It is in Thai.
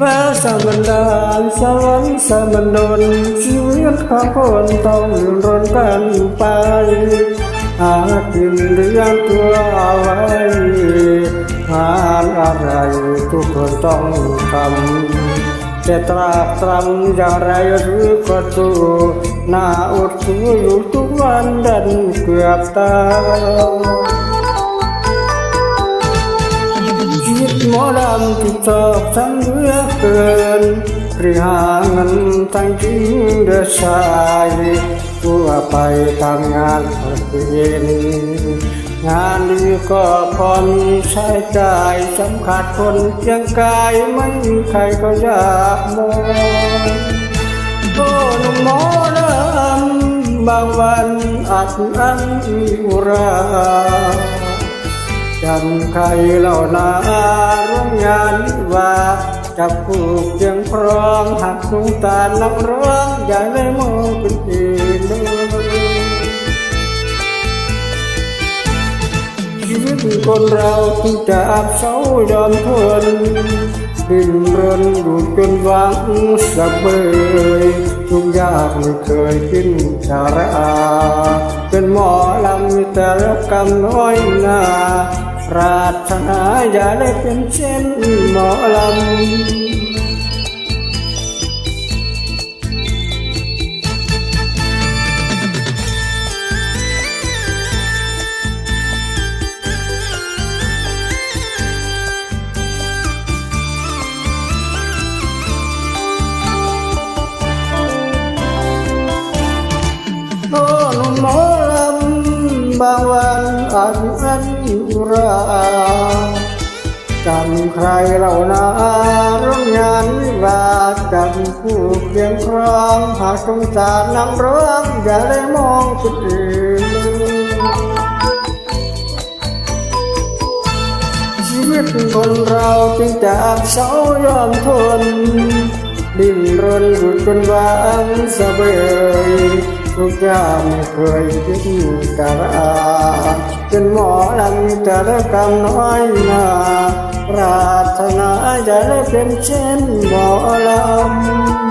ฟ้าสบันดาลสวรรค์สบันดลชีวิตของคนต้องรนกันไปหากินเลี้ยงตัวเอาไว้งานอะไรทุกคนต้องทำแต่ตราบตรำอย่างไรหรือก็สู้หน้าอดสู้อยู่ทุกวันดันเกือบตาย ลำที่ชอบทำเหลือเกินหรือหาเงินทั้งจริงเดือชายตัวไปทำงานประเนงานดีก็พอมีใช้จ่ายสำคัญคนเพียงกายไม่มีใครก็อยากมองโอ้นุ่มหมอลำบางวันอัดอั้นอุราำใครเหล่านาร่วมงานวิวาห์จับคู่เพียงพร้อมหักสงตาลนักร้องอย่าได้มองเป็นอื่นเลยชีวิตคนเราที่จะอับเศร้ายอมทนดิ้นรนอยู่จนหวังสะเบยทุกยากไม่เคยกินสาระอา เป็นหมอลำมีแต่รับกรรมน้อยหนา ปรารถนาอย่าได้เป็นเช่นหมอลำบางวัน อันอันอุราจำใครเหล่านาร่วมงานวิวาห์จำผู้เพียงครองหากสงสารนักร้องอย่าได้มองคนอื่นชีวิตคนเราจึงจะอับเศร้ายอมทน ดิ้นรนอยู่จนวางสะเบย ทุกอย่าไม่เคยคิดกะราเป็นหมอลำจะได้กำน้อยนาปรารถนาจะได้เป็นเช่นหมอลำ